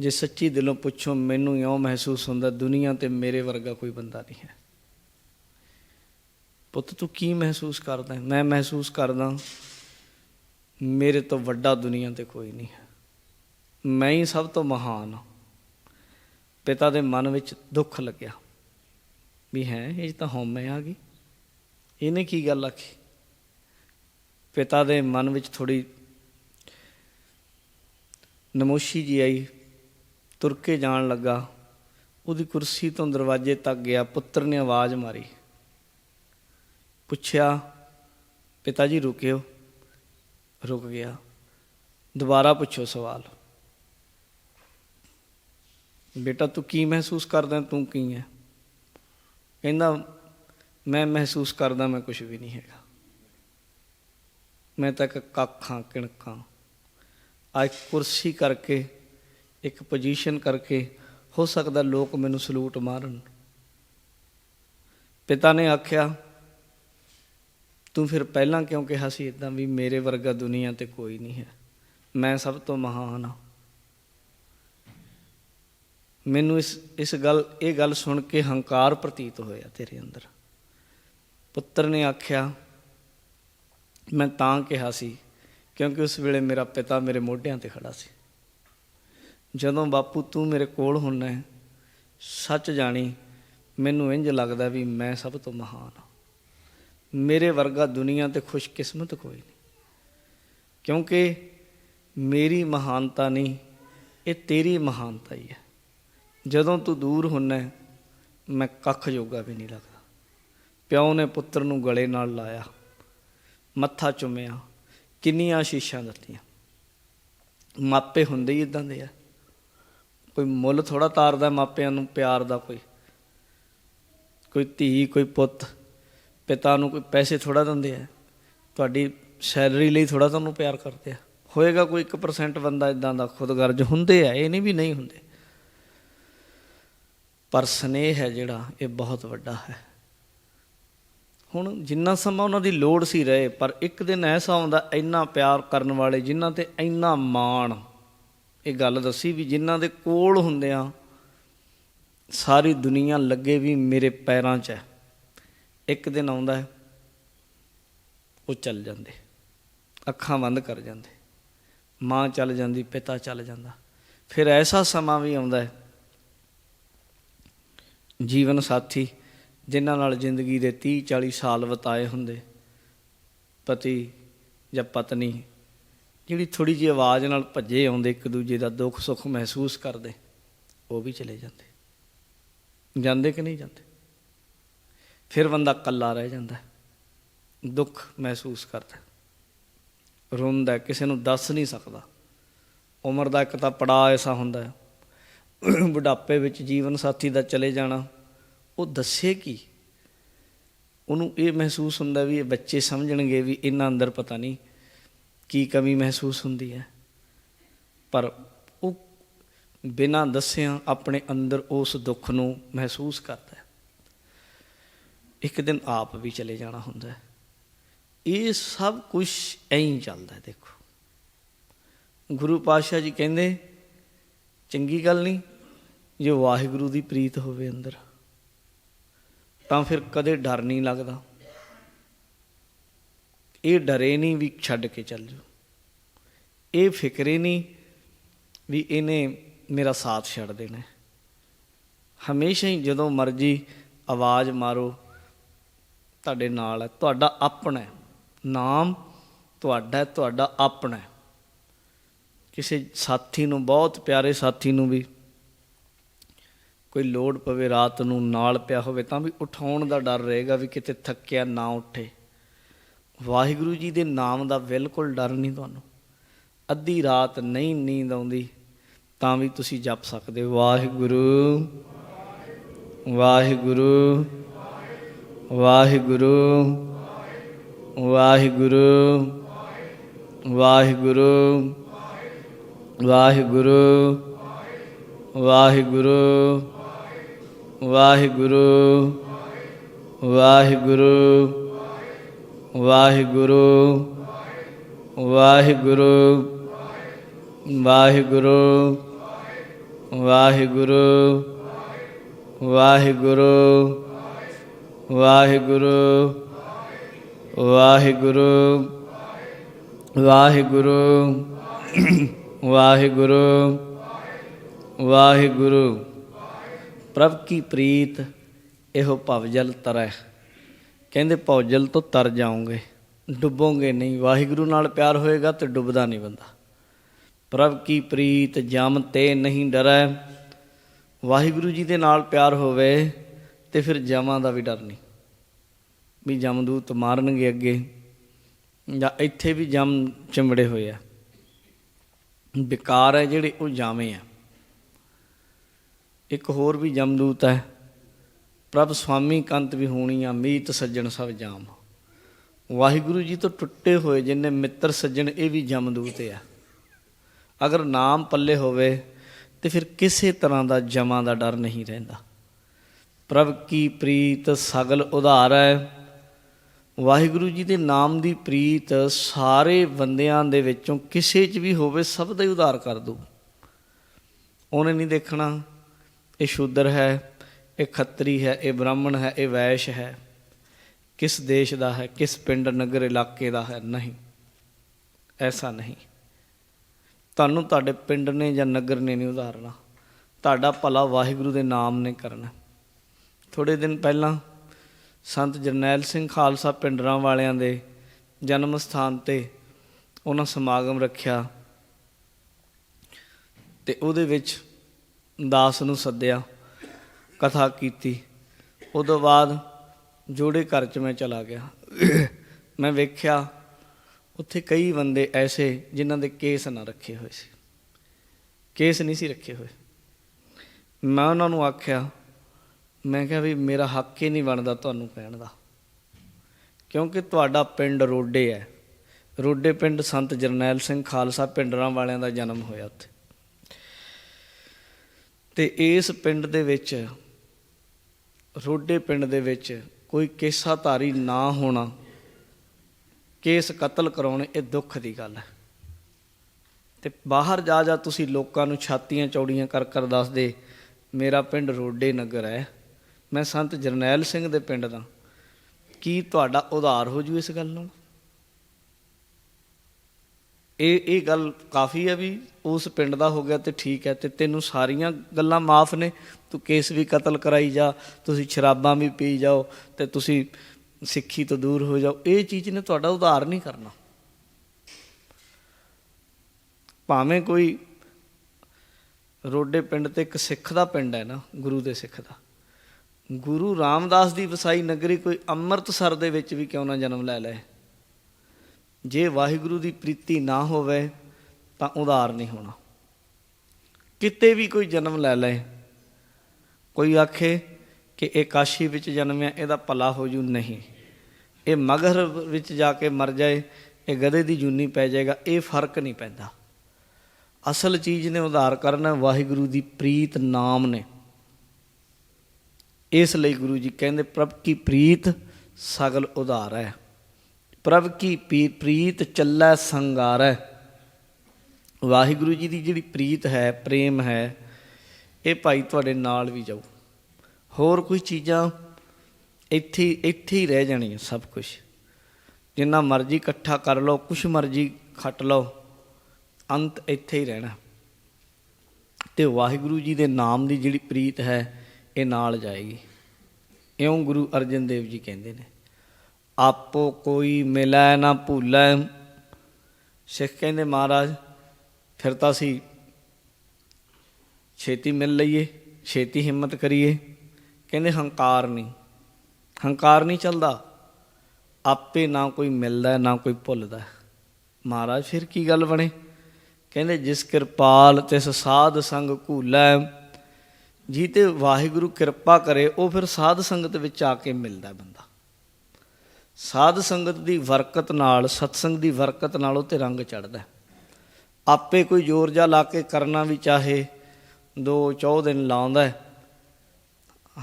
ਜੇ ਸੱਚੀ ਦਿਲੋਂ ਪੁੱਛੋ, ਮੈਨੂੰ ਇਉਂ ਮਹਿਸੂਸ ਹੁੰਦਾ, ਦੁਨੀਆ ਤੇ ਮੇਰੇ ਵਰਗਾ ਕੋਈ ਬੰਦਾ ਨਹੀਂ ਹੈ। ਪੁੱਤ, ਤੂੰ ਕੀ ਮਹਿਸੂਸ ਕਰਦਾ ਮੈਂ ਮਹਿਸੂਸ ਕਰਦਾ ਮੇਰੇ ਤੋਂ ਵੱਡਾ ਦੁਨੀਆ ਤੇ ਕੋਈ ਨਹੀਂ ਹੈ। ਮੈਂ ਹੀ ਸਭ ਤੋਂ ਮਹਾਨ ਹਾਂ। ਪਿਤਾ ਦੇ ਮਨ ਵਿੱਚ ਦੁੱਖ ਲੱਗਿਆ। ਵੀ ਹੈ, ਇਹ 'ਚ ਤਾਂ ਹਉਮੈ ਆ ਗਈ। ਇਹਨੇ ਕੀ ਗੱਲ ਆਖੀ? ਪਿਤਾ ਦੇ ਮਨ ਵਿੱਚ ਥੋੜੀ ਨਮੋਸ਼ੀ ਜੀ ਆਈ। ਤੁਰ ਕੇ ਜਾਣ ਲੱਗਾ। ਉਹਦੀ ਕੁਰਸੀ ਤੋਂ ਦਰਵਾਜ਼ੇ ਤੱਕ ਗਿਆ। ਪੁੱਤਰ ਨੇ ਆਵਾਜ਼ ਮਾਰੀ। ਪੁੱਛਿਆ, ਪਿਤਾ ਜੀ, ਰੁਕਿਓ। ਰੁਕ ਗਿਆ। ਦੁਬਾਰਾ ਪੁੱਛੋ ਸਵਾਲ। ਬੇਟਾ, ਤੂੰ ਕੀ ਮਹਿਸੂਸ ਕਰਦਾ? ਤੂੰ ਕੀ ਹੈ? ਕਹਿੰਦਾ, ਮੈਂ ਮਹਿਸੂਸ ਕਰਦਾ, ਮੈਂ ਕੁਝ ਵੀ ਨਹੀਂ ਹੈਗਾ। ਮੈਂ ਤਾਂ ਇੱਕ ਕੱਖਾਂ ਕਿਣਕਾਂ। ਆ ਕੁਰਸੀ ਕਰਕੇ ਇੱਕ ਪੋਜੀਸ਼ਨ ਕਰਕੇ ਹੋ ਸਕਦਾ ਲੋਕ ਮੈਨੂੰ ਸਲੂਟ ਮਾਰਨ। ਪਿਤਾ ਨੇ ਆਖਿਆ, ਤੂੰ ਫਿਰ ਪਹਿਲਾਂ ਕਿਉਂ ਕਿਹਾ ਸੀ ਇਦਾਂ ਵੀ ਮੇਰੇ ਵਰਗਾ ਦੁਨੀਆ ਤੇ ਕੋਈ ਨਹੀਂ ਹੈ? ਮੈਂ ਸਭ ਤੋਂ ਮਹਾਨ ਹਾਂ। ਮੈਨੂੰ ਇਸ ਇਸ ਗੱਲ, ਇਹ ਗੱਲ ਸੁਣ ਕੇ ਹੰਕਾਰ ਪ੍ਰਤੀਤ ਹੋਇਆ ਤੇਰੇ ਅੰਦਰ। ਪੁੱਤਰ ਨੇ ਆਖਿਆ, ਮੈਂ ਤਾਂ ਕਿਹਾ ਸੀ ਕਿਉਂਕਿ ਉਸ ਵੇਲੇ ਮੇਰਾ ਪਿਤਾ ਮੇਰੇ ਮੋਢਿਆਂ ਤੇ ਖੜਾ ਸੀ। ਜਦੋਂ ਬਾਪੂ ਤੂੰ ਮੇਰੇ ਕੋਲ ਹੁੰਨਾ ਸੱਚ ਜਾਣੀ, ਮੈਨੂੰ ਇੰਜ ਲੱਗਦਾ ਵੀ ਮੈਂ ਸਭ ਤੋਂ ਮਹਾਨ ਹਾਂ। ਮੇਰੇ ਵਰਗਾ ਦੁਨੀਆ ਤੇ ਖੁਸ਼ਕਿਸਮਤ ਕੋਈ ਨਹੀਂ। ਕਿਉਂਕਿ ਮੇਰੀ ਮਹਾਨਤਾ ਨਹੀਂ, ਇਹ ਤੇਰੀ ਮਹਾਨਤਾ ਹੀ ਹੈ। ਜਦੋਂ ਤੂੰ ਦੂਰ ਹੁੰਨਾ ਮੈਂ ਕੱਖ ਜੋਗਾ ਵੀ ਨਹੀਂ ਲੱਗਦਾ। ਪਿਓ ਨੇ ਪੁੱਤਰ ਨੂੰ ਗਲੇ ਨਾਲ ਲਾਇਆ, ਮੱਥਾ ਚੁੰਮਿਆ, ਕਿੰਨੀਆਂ ਸ਼ੀਸ਼ਾਂ ਦਿੱਤੀਆਂ। ਮਾਪੇ ਹੁੰਦੇ ਹੀ ਇਦਾਂ ਦੇ ਆ। ਕੋਈ ਮੁੱਲ ਥੋੜਾ ਤਾਰਦਾ ਮਾਪਿਆਂ ਨੂੰ, ਪਿਆਰ ਦਾ ਕੋਈ। ਕੋਈ ਧੀ, ਕੋਈ ਪੁੱਤ, ਪਿਤਾ ਨੂੰ ਕੋਈ ਪੈਸੇ ਥੋੜਾ ਦਿੰਦੇ ਆ। ਤੁਹਾਡੀ ਸੈਲਰੀ ਲਈ ਥੋੜਾ ਤੁਹਾਨੂੰ ਪਿਆਰ ਕਰਦੇ ਆ। ਹੋਏਗਾ ਕੋਈ 1% ਬੰਦਾ ਇਦਾਂ ਦਾ ਖੁਦਗਰਜ ਹੁੰਦੇ ਆ, ਇਹ ਨਹੀਂ ਵੀ ਨਹੀਂ ਹੁੰਦੇ। ਪਰ ਸਨੇਹ ਹੈ ਜਿਹੜਾ, ਇਹ ਬਹੁਤ ਵੱਡਾ ਹੈ। ਹੁਣ ਜਿੰਨਾ ਸਮਾਂ ਉਹਨਾਂ ਦੀ ਲੋੜ ਸੀ ਰਹੇ, ਪਰ ਇੱਕ ਦਿਨ ਐਸਾ ਆਉਂਦਾ, ਇੰਨਾ ਪਿਆਰ ਕਰਨ ਵਾਲੇ, ਜਿਨ੍ਹਾਂ ਤੇ ਇੰਨਾ ਮਾਣ ਇਹ ਗੱਲ ਦੱਸੀ ਵੀ ਜਿਨ੍ਹਾਂ ਦੇ ਕੋਲ ਹੁੰਦਿਆਂ ਸਾਰੀ ਦੁਨੀਆ ਲੱਗੇ ਵੀ ਮੇਰੇ ਪੈਰਾਂ 'ਚ ਹੈ। ਇੱਕ ਦਿਨ ਆਉਂਦਾ ਹੈ, ਉਹ ਚੱਲ ਜਾਂਦੇ। ਅੱਖਾਂ ਬੰਦ ਕਰ ਜਾਂਦੇ। ਮਾਂ ਚੱਲ ਜਾਂਦੀ, ਪਿਤਾ ਚੱਲ ਜਾਂਦਾ। ਫਿਰ ਐਸਾ ਸਮਾਂ ਵੀ ਆਉਂਦਾ ਹੈ, ਜੀਵਨ ਸਾਥੀ, ਜਿਨ੍ਹਾਂ ਨਾਲ ਜ਼ਿੰਦਗੀ ਦੇ 30 40 ਸਾਲ ਬਿਤਾਏ ਹੁੰਦੇ। ਪਤੀ ਜਾਂ ਪਤਨੀ ਜਿਹੜੀ ਥੋੜੀ ਜਿਹੀ ਆਵਾਜ਼ ਨਾਲ ਭੱਜੇ ਆਉਂਦੇ, ਇੱਕ ਦੂਜੇ ਦਾ ਦੁੱਖ ਸੁੱਖ ਮਹਿਸੂਸ ਕਰਦੇ, ਉਹ ਵੀ ਚਲੇ ਜਾਂਦੇ। ਜਾਂਦੇ ਕਿ ਨਹੀਂ ਜਾਂਦੇ? ਫਿਰ ਬੰਦਾ ਇਕੱਲਾ ਰਹਿ ਜਾਂਦਾ ਦੁੱਖ ਮਹਿਸੂਸ ਕਰਦਾ ਰੋਂਦਾ ਕਿਸੇ ਨੂੰ ਦੱਸ ਨਹੀਂ ਸਕਦਾ। ਉਮਰ ਦਾ ਇੱਕ ਤਾਂ ਪੜਾਅ ਐਸਾ ਹੁੰਦਾ ਬੁਢਾਪੇ ਵਿੱਚ ਜੀਵਨ ਸਾਥੀ ਦਾ ਚਲੇ ਜਾਣਾ, ਉਹ ਦੱਸੇ ਕੀ? ਉਹਨੂੰ ਇਹ ਮਹਿਸੂਸ ਹੁੰਦਾ ਵੀ ਇਹ ਬੱਚੇ ਸਮਝਣਗੇ ਵੀ ਇਹਨਾਂ ਅੰਦਰ ਪਤਾ ਨਹੀਂ ਕੀ ਕਮੀ ਮਹਿਸੂਸ ਹੁੰਦੀ ਹੈ? ਪਰ ਉਹ ਬਿਨਾਂ ਦੱਸਿਆਂ ਆਪਣੇ ਅੰਦਰ ਉਸ ਦੁੱਖ ਨੂੰ ਮਹਿਸੂਸ ਕਰਦਾ ਹੈ। ਇੱਕ ਦਿਨ ਆਪ ਵੀ ਚਲੇ ਜਾਣਾ ਹੁੰਦਾ ਹੈ। ਇਹ ਸਭ ਕੁਝ ਐਂ ਹੀ ਚੱਲਦਾ ਹੈ, ਦੇਖੋ। ਗੁਰੂ ਪਾਤਸ਼ਾਹ ਜੀ ਕਹਿੰਦੇ, ਚੰਗੀ ਗੱਲ ਨਹੀਂ, ਜੇ ਵਾਹਿਗੁਰੂ ਦੀ ਪ੍ਰੀਤ ਹੋਵੇ ਅੰਦਰ, ਤਾਂ ਫਿਰ ਕਦੇ ਡਰ ਨਹੀਂ ਲੱਗਦਾ। ਇਹ ਡਰੇ ਨਹੀਂ ਵੀ ਛੱਡ ਕੇ ਚੱਲ ਜਾਓ ਇਹ ਫਿਕਰੇ ਨਹੀਂ ਵੀ ਇਹਨੇ ਮੇਰਾ ਸਾਥ ਛੱਡ ਦੇਣਾ ਹਮੇਸ਼ਾ ਹੀ ਜਦੋਂ ਮਰਜ਼ੀ ਆਵਾਜ਼ ਮਾਰੋ, ਤੁਹਾਡੇ ਨਾਲ ਹੈ, ਤੁਹਾਡਾ ਆਪਣਾ ਹੈ। ਨਾਮ ਤੁਹਾਡਾ ਤੁਹਾਡਾ ਆਪਣਾ ਹੈ। ਕਿਸੇ ਸਾਥੀ ਨੂੰ, ਬਹੁਤ ਪਿਆਰੇ ਸਾਥੀ ਨੂੰ ਵੀ ਕੋਈ ਲੋੜ ਪਵੇ ਰਾਤ ਨੂੰ ਨਾਲ ਪਿਆ ਹੋਵੇ ਤਾਂ ਵੀ ਉਠਾਉਣ ਦਾ ਡਰ ਰਹੇਗਾ ਵੀ ਕਿਤੇ ਥੱਕਿਆ ਨਾ ਉੱਠੇ ਵਾਹਿਗੁਰੂ ਜੀ ਦੇ ਨਾਮ ਦਾ ਬਿਲਕੁਲ ਡਰ ਨਹੀਂ ਤੁਹਾਨੂੰ। ਅੱਧੀ ਰਾਤ ਨਹੀਂ ਨੀਂਦ ਆਉਂਦੀ, ਤਾਂ ਵੀ ਤੁਸੀਂ ਜਪ ਸਕਦੇ ਹੋ। ਵਾਹਿਗੁਰੂ ਵਾਹਿਗੁਰੂ ਵਾਹਿਗੁਰੂ ਵਾਹਿਗੁਰੂ ਵਾਹਿਗੁਰੂ ਵਾਹਿਗੁਰੂ ਵਾਹਿਗੁਰੂ ਵਾਹਿਗੁਰੂ ਵਾਹਿਗੁਰੂ ਵਾਹਿਗੁਰੂ ਵਾਹਿਗੁਰੂ ਵਾਹਿਗੁਰੂ ਵਾਹਿਗੁਰੂ ਵਾਹਿਗੁਰੂ ਵਾਹਿਗੁਰੂ ਵਾਹਿਗੁਰੂ ਵਾਹਿਗੁਰੂ ਵਾਹਿਗੁਰੂ ਵਾਹਿਗੁਰੂ। ਪ੍ਰਭ ਕੀ ਪ੍ਰੀਤ, ਇਹੋ ਭਵਜਲ ਤਰੈ ਕਹਿੰਦੇ ਭਵਜਲ ਤੋਂ ਤਰ ਜਾਓਗੇ, ਡੁੱਬੋਗੇ ਨਹੀਂ, ਵਾਹਿਗੁਰੂ ਨਾਲ ਪਿਆਰ ਹੋਏਗਾ ਤੇ ਡੁੱਬਦਾ ਨਹੀਂ ਬੰਦਾ। ਪ੍ਰਭ ਕੀ ਪ੍ਰੀਤ, ਜਮ ਤੇ ਨਹੀਂ ਡਰੈ, ਵਾਹਿਗੁਰੂ ਜੀ ਦੇ ਨਾਲ ਪਿਆਰ ਹੋਵੇ ਤੇ ਫਿਰ ਜਮਾਂ ਦਾ ਵੀ ਡਰ ਨਹੀਂ। ਵੀ ਜਮਦੂਤ ਮਾਰਨਗੇ ਅੱਗੇ, ਜਾਂ ਇੱਥੇ ਵੀ ਜਮ ਚਿਮੜੇ ਹੋਏ ਆ। ਵਿਕਾਰ ਹੈ ਜਿਹੜੇ ਉਹ ਜਾਵੇਂ ਆ। ਇੱਕ ਹੋਰ ਵੀ ਜਮਦੂਤ ਹੈ। ਪ੍ਰਭ ਸੁਆਮੀ ਕੰਤ ਵੀ ਹੋਣੀ ਆ, ਮੀਤ ਸੱਜਣ ਸਭ ਜਾਮ। ਵਾਹਿਗੁਰੂ ਜੀ ਤੋਂ ਟੁੱਟੇ ਹੋਏ ਜਿੰਨੇ ਮਿੱਤਰ ਸੱਜਣ, ਇਹ ਵੀ ਜਮਦੂਤ ਆ। ਅਗਰ ਨਾਮ ਪੱਲੇ ਹੋਵੇ ਤੇ ਫਿਰ ਕਿਸੇ ਤਰ੍ਹਾਂ ਦਾ ਜਮਾਂ ਦਾ ਡਰ ਨਹੀਂ ਰਹਿੰਦਾ। ਪ੍ਰਭ ਕੀ ਪ੍ਰੀਤ ਸਗਲ ਉਧਾਰ। ਹੈ ਵਾਹਿਗੁਰੂ ਜੀ ਦੇ ਨਾਮ ਦੀ ਪ੍ਰੀਤ ਸਾਰੇ ਬੰਦਿਆਂ ਦੇ ਵਿੱਚੋਂ ਕਿਸੇ 'ਚ ਵੀ ਹੋਵੇ ਸਭ ਦਾ ਹੀ ਉਧਾਰ ਕਰ ਦੂ ਉਹਨੇ ਨਹੀਂ ਦੇਖਣਾ, ਇਹ ਸ਼ੂਦਰ ਹੈ। ਇਹ ਖੱਤਰੀ ਹੈ, ਇਹ ਬ੍ਰਾਹਮਣ ਹੈ, ਇਹ ਵੈਸ਼ ਹੈ। ਕਿਸ ਦੇਸ਼ ਦਾ ਹੈ, ਕਿਸ ਪਿੰਡ, ਨਗਰ, ਇਲਾਕੇ ਦਾ ਹੈ, ਨਹੀਂ। ਐਸਾ ਨਹੀਂ। ਤੁਹਾਨੂੰ ਤੁਹਾਡੇ ਪਿੰਡ ਨੇ ਜਾਂ ਨਗਰ ਨੇ ਨਹੀਂ ਉਧਾਰਨਾ। ਤੁਹਾਡਾ ਭਲਾ ਵਾਹਿਗੁਰੂ ਦੇ ਨਾਮ ਨੇ ਕਰਨਾ। ਥੋੜੇ ਦਿਨ ਪਹਿਲਾਂ ਸੰਤ ਜਰਨੈਲ ਸਿੰਘ ਖਾਲਸਾ ਪਿੰਡਰਾਂ ਵਾਲਿਆਂ ਦੇ ਜਨਮ ਸਥਾਨ ਤੇ ਉਹਨਾਂ ਸਮਾਗਮ ਰੱਖਿਆ ਤੇ ਉਹਦੇ ਵਿੱਚ ਦਾਸ ਨੂੰ ਸੱਦਿਆ। ਕਥਾ ਕੀਤੀ। ਉਦੋਂ ਬਾਅਦ ਜੋੜੇ ਘਰ ਚ ਮੈਂ ਚਲਾ ਗਿਆ। ਮੈਂ ਵੇਖਿਆ, ਉੱਥੇ ਕਈ ਬੰਦੇ ਐਸੇ ਜਿਨ੍ਹਾਂ ਦੇ ਕੇਸ ਨਾ ਰੱਖੇ ਹੋਏ ਸੀ। ਕੇਸ ਨਹੀਂ ਸੀ ਰੱਖੇ ਹੋਏ। ਮੈਂ ਉਹਨਾਂ ਨੂੰ ਆਖਿਆ, ਮੈਂ ਕਿਹਾ ਵੀ ਮੇਰਾ ਹੱਕ ਹੀ ਨਹੀਂ ਬਣਦਾ ਤੁਹਾਨੂੰ ਕਹਿਣ ਦਾ। ਕਿਉਂਕਿ ਤੁਹਾਡਾ ਪਿੰਡ ਰੋਡੇ ਹੈ। ਰੋਡੇ ਪਿੰਡ ਸੰਤ ਜਰਨੈਲ ਸਿੰਘ ਖਾਲਸਾ ਪਿੰਡਰਾਂ ਵਾਲਿਆਂ ਦਾ ਜਨਮ ਹੋਇਆ ਉੱਥੇ। ਤੇ ਇਸ ਪਿੰਡ ਦੇ ਵਿੱਚ ਰੋਡੇ ਪਿੰਡ ਦੇ ਵਿੱਚ ਕੋਈ ਕੇਸਾਧਾਰੀ ਨਾ ਹੋਣਾ, ਕੇਸ ਕਤਲ ਕਰਾਉਣੇ ਇਹ ਦੁੱਖ ਦੀ ਗੱਲ ਹੈ। ਤੇ ਬਾਹਰ ਜਾ ਜਾ ਤੁਸੀਂ ਲੋਕਾਂ ਨੂੰ ਛਾਤੀਆਂ ਚੌੜੀਆਂ ਕਰ ਕਰ ਦੱਸਦੇ, ਮੇਰਾ ਪਿੰਡ ਰੋਡੇ ਨਗਰ ਹੈ, ਮੈਂ ਸੰਤ ਜਰਨੈਲ ਸਿੰਘ ਦੇ ਪਿੰਡ ਦਾ। ਕੀ ਤੁਹਾਡਾ ਉਧਾਰ ਹੋ ਜੂ ਇਸ ਗੱਲ ਨਾਲ ਇਹ ਇਹ ਗੱਲ ਕਾਫੀ ਹੈ ਵੀ ਉਸ ਪਿੰਡ ਦਾ ਹੋ ਗਿਆ ਤੇ ਠੀਕ ਹੈ ਤੇ ਤੈਨੂੰ ਸਾਰੀਆਂ ਗੱਲਾਂ ਮਾਫ ਨੇ। ਤੂੰ ਕੇਸ ਵੀ ਕਤਲ ਕਰਾਈ ਜਾ, ਤੁਸੀਂ ਸ਼ਰਾਬਾਂ ਵੀ ਪੀ ਜਾਓ ਤੇ ਤੁਸੀਂ ਸਿੱਖੀ ਤੋਂ ਦੂਰ ਹੋ ਜਾਓ। ਇਹ ਚੀਜ਼ ਨੇ ਤੁਹਾਡਾ ਉਧਾਰ ਨਹੀਂ ਕਰਨਾ। ਭਾਵੇਂ ਕੋਈ ਰੋਡੇ ਪਿੰਡ ਤੇ ਇੱਕ ਸਿੱਖ ਦਾ ਪਿੰਡ ਹੈ ਨਾ, ਗੁਰੂ ਦੇ ਸਿੱਖ ਦਾ। ਗੁਰੂ ਰਾਮਦਾਸ ਦੀ ਵਸਾਈ ਨਗਰੀ ਕੋਈ ਅੰਮ੍ਰਿਤਸਰ ਦੇ ਵਿੱਚ ਵੀ ਕਿਉਂ ਨਾ ਜਨਮ ਲੈ ਲਏ? ਜੇ ਵਾਹਿਗੁਰੂ ਦੀ ਪ੍ਰੀਤੀ ਨਾ ਹੋਵੇ, ਤਾਂ ਉਧਾਰ ਨਹੀਂ ਹੋਣਾ। ਕਿਤੇ ਵੀ ਕੋਈ ਜਨਮ ਲੈ ਲਏ, ਕੋਈ ਆਖੇ ਕਿ ਇਹ ਕਾਸ਼ੀ ਵਿੱਚ ਜਨਮਿਆ, ਇਹਦਾ ਭਲਾ ਹੋ ਜੂ ਨਹੀਂ। ਇਹ ਮਗਰ ਵਿੱਚ ਜਾ ਕੇ ਮਰ ਜਾਏ, ਇਹ ਗਧੇ ਦੀ ਜੂਨੀ ਪੈ ਜਾਏਗਾ, ਇਹ ਫ਼ਰਕ ਨਹੀਂ ਪੈਂਦਾ। ਅਸਲ ਚੀਜ਼ ਨੇ ਉਧਾਰ ਕਰਨਾ, ਵਾਹਿਗੁਰੂ ਦੀ ਪ੍ਰੀਤ ਨਾਮ ਨੇ। ਇਸ ਲਈ ਗੁਰੂ ਜੀ ਕਹਿੰਦੇ, ਪ੍ਰਭ ਕੀ ਪ੍ਰੀਤ, ਸਗਲ ਉਧਾਰ ਹੈ। ਪ੍ਰਭ ਕੀ ਪੀ- ਪ੍ਰੀਤ ਚੱਲੈ ਸੰਗਾਰੈ। ਵਾਹਿਗੁਰੂ ਜੀ ਦੀ ਜਿਹੜੀ ਪ੍ਰੀਤ ਹੈ, ਪ੍ਰੇਮ ਹੈ, ਇਹ ਭਾਈ ਤੁਹਾਡੇ ਨਾਲ ਵੀ ਜਾਊ। ਹੋਰ ਕੋਈ ਚੀਜ਼ਾਂ ਇੱਥੇ ਇੱਥੇ ਹੀ ਰਹਿ ਜਾਣੀਆਂ ਸਭ ਕੁਝ ਜਿੰਨਾ ਮਰਜ਼ੀ ਇਕੱਠਾ ਕਰ ਲਓ, ਕੁਛ ਮਰਜ਼ੀ ਖੱਟ ਲਓ, ਅੰਤ ਇੱਥੇ ਹੀ ਰਹਿਣਾ। ਤੇ ਵਾਹਿਗੁਰੂ ਜੀ ਦੇ ਨਾਮ ਦੀ ਜਿਹੜੀ ਪ੍ਰੀਤ ਹੈ, ਇਹ ਨਾਲ ਜਾਏਗੀ। ਇਉਂ ਗੁਰੂ ਅਰਜਨ ਦੇਵ ਜੀ ਕਹਿੰਦੇ ਨੇ। ਆਪੋ ਕੋਈ ਮਿਲੈ ਨਾ ਭੂਲੈ। ਸਿੱਖ ਕਹਿੰਦੇ, ਮਹਾਰਾਜ, ਫਿਰ ਤਾਂ ਅਸੀਂ ਛੇਤੀ ਮਿਲ ਲਈਏ, ਛੇਤੀ ਹਿੰਮਤ ਕਰੀਏ। ਕਹਿੰਦੇ, ਹੰਕਾਰ ਨਹੀਂ ਹੰਕਾਰ ਨਹੀਂ ਚੱਲਦਾ। ਆਪੇ ਨਾ ਕੋਈ ਮਿਲਦਾ, ਨਾ ਕੋਈ ਭੁੱਲਦਾ। ਮਹਾਰਾਜ, ਫਿਰ ਕੀ ਗੱਲ ਬਣੇ? ਕਹਿੰਦੇ, ਜਿਸ ਕਿਰਪਾਲ ਤਿਸ ਸਾਧ ਸੰਗ ਘੂਲੈ, ਜੀ ਵਾਹਿਗੁਰੂ ਕਿਰਪਾ ਕਰੇ, ਉਹ ਫਿਰ ਸਾਧ ਸੰਗਤ ਵਿੱਚ ਆ ਕੇ ਮਿਲਦਾ ਬੰਦਾ। ਸਾਧ ਸੰਗਤ ਦੀ ਬਰਕਤ ਨਾਲ, ਸਤਸੰਗ ਦੀ ਬਰਕਤ ਨਾਲ ਉਹ ਤੇ ਰੰਗ ਚੜਦਾ ਆਪੇ ਕੋਈ ਜ਼ੋਰ ਜਾ ਲਾ ਕੇ ਕਰਨਾ ਵੀ ਚਾਹੇ, ਦੋ ਚੌ ਦਿਨ ਲਾਉਂਦਾ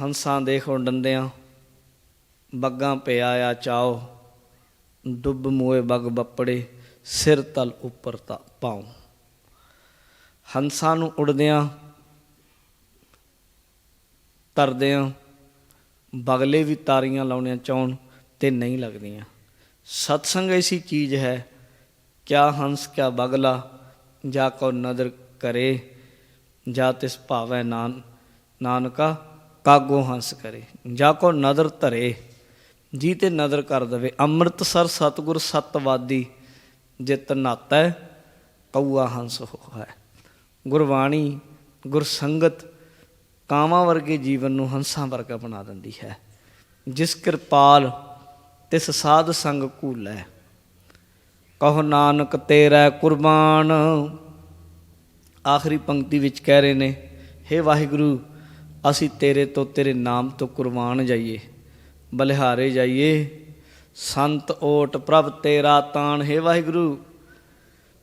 ਹੰਸਾਂ ਦੇਖੋ ਡੰਦਿਆਂ ਬੱਗਾਂ ਪਿਆ ਆ ਚਾਓ ਡੁੱਬ ਮੋਏ ਬਗ ਬੱਪੜੇ, ਸਿਰ ਤਲ ਉੱਪਰ ਤਾ ਪਾਉ। ਹੰਸਾਂ ਨੂੰ ਉੜਦਿਆਂ, ਤਰਦਿਆਂ, ਬਗਲੇ ਵੀ ਤਾਰੀਆਂ ਲਾਉਣੀਆਂ ਚਾਉਣ ਤੇ ਨਹੀਂ ਲੱਗਦੀਆਂ। ਸਤਸੰਗ ਐਸੀ ਚੀਜ਼ ਹੈ, ਕਿਆ ਹੰਸ, ਕਿਆ ਬਗਲਾ, ਜਾ ਕੋ ਨਦਰ ਕਰੇ, ਜਾ ਤਿਸ ਭਾਵੈ ਨਾਨ, ਨਾਨਕਾ, ਕਾਗੋ ਹੰਸ ਕਰੇ, ਜਾ ਕੋ ਨਦਰ ਧਰੇ, ਜੀ ਤੇ ਨਦਰ ਕਰ ਦਵੇ। ਅੰਮ੍ਰਿਤਸਰ ਸਤਗੁਰ ਸਤਵਾਦੀ, ਜਿਤ ਨਾਤੈ ਕਊਆ ਹੰਸ ਹੋਇ ਗੁਰਬਾਣੀ, ਗੁਰਸੰਗਤ, ਕਾਵਾਂ ਵਰਗੇ ਜੀਵਨ ਨੂੰ ਹੰਸਾਂ ਵਰਗਾ ਬਣਾ ਦਿੰਦੀ ਹੈ। ਜਿਸ ਕਿਰਪਾਲ ਤਿਸ ਸਾਧ ਸੰਗ ਕੂਲੈ। ਕਹੋ ਨਾਨਕ ਤੇਰਾ ਕੁਰਬਾਨ। ਆਖਰੀ ਪੰਕਤੀ ਵਿੱਚ ਕਹਿ ਰਹੇ ਨੇ हे ਵਾਹਿਗੁਰੂ, ਅਸੀਂ ਤੇਰੇ ਤੋਂ ਤੇਰੇ ਨਾਮ ਤੋਂ ਕੁਰਬਾਨ ਜਾਈਏ, ਬਲਿਹਾਰੇ ਜਾਈਏ। ਸੰਤ ਓਟ ਪ੍ਰਭ ਤੇਰਾ ਤਾਣ, ਹੈ ਵਾਹਿਗੁਰੂ,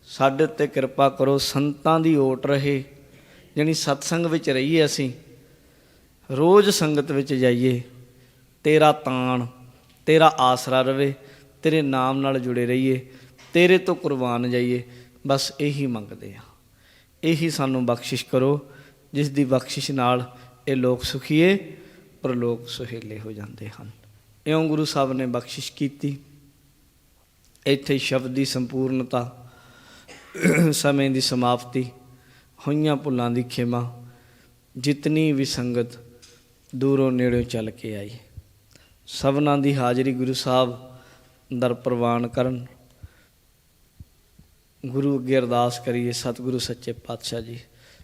ਸਾਡੇ 'ਤੇ ਕਿਰਪਾ ਕਰੋ, ਸੰਤਾਂ ਦੀ ਓਟ ਰਹੇ, ਜਾਣੀ ਸਤਸੰਗ ਵਿੱਚ ਰਹੀਏ ਅਸੀਂ, ਰੋਜ਼ ਸੰਗਤ ਵਿੱਚ ਜਾਈਏ, ਤੇਰਾ ਤਾਣ। ਤੇਰਾ ਆਸਰਾ ਰਵੇ, ਤੇਰੇ ਨਾਮ ਨਾਲ ਜੁੜੇ ਰਹੀਏ, ਤੇਰੇ ਤੋਂ ਕੁਰਬਾਨ ਜਾਈਏ। ਬਸ ਇਹੀ ਮੰਗਦੇ ਆ ਇਹੀ ਸਾਨੂੰ ਬਖਸ਼ਿਸ਼ ਕਰੋ, ਜਿਸ ਦੀ ਬਖਸ਼ਿਸ਼ ਨਾਲ ਇਹ ਲੋਕ ਸੁਖੀਏ ਪਰ ਲੋਕ ਸੁਹੇਲੇ ਹੋ ਜਾਂਦੇ ਹਨ। ਇਉਂ ਗੁਰੂ ਸਾਹਿਬ ਨੇ ਬਖਸ਼ਿਸ਼ ਕੀਤੀ। ਇੱਥੇ ਸ਼ਬਦ ਦੀ ਸੰਪੂਰਨਤਾ, ਸਮੇਂ ਦੀ ਸਮਾਪਤੀ, ਹੋਈਆਂ ਭੁੱਲਾਂ ਦੀ ਖਿਮਾ, ਜਿਤਨੀ ਵੀ ਸੰਗਤ ਦੂਰੋਂ ਨੇੜਿਓਂ ਚੱਲ ਕੇ ਆਈ। ਸਭਨਾਂ ਦੀ ਹਾਜ਼ਰੀ ਗੁਰੂ ਸਾਹਿਬ ਦਰ ਪ੍ਰਵਾਨ ਕਰਨ। ਗੁਰੂ ਅੱਗੇ ਅਰਦਾਸ ਕਰੀਏ, ਸਤਿਗੁਰੂ ਸੱਚੇ ਪਾਤਸ਼ਾਹ ਜੀ,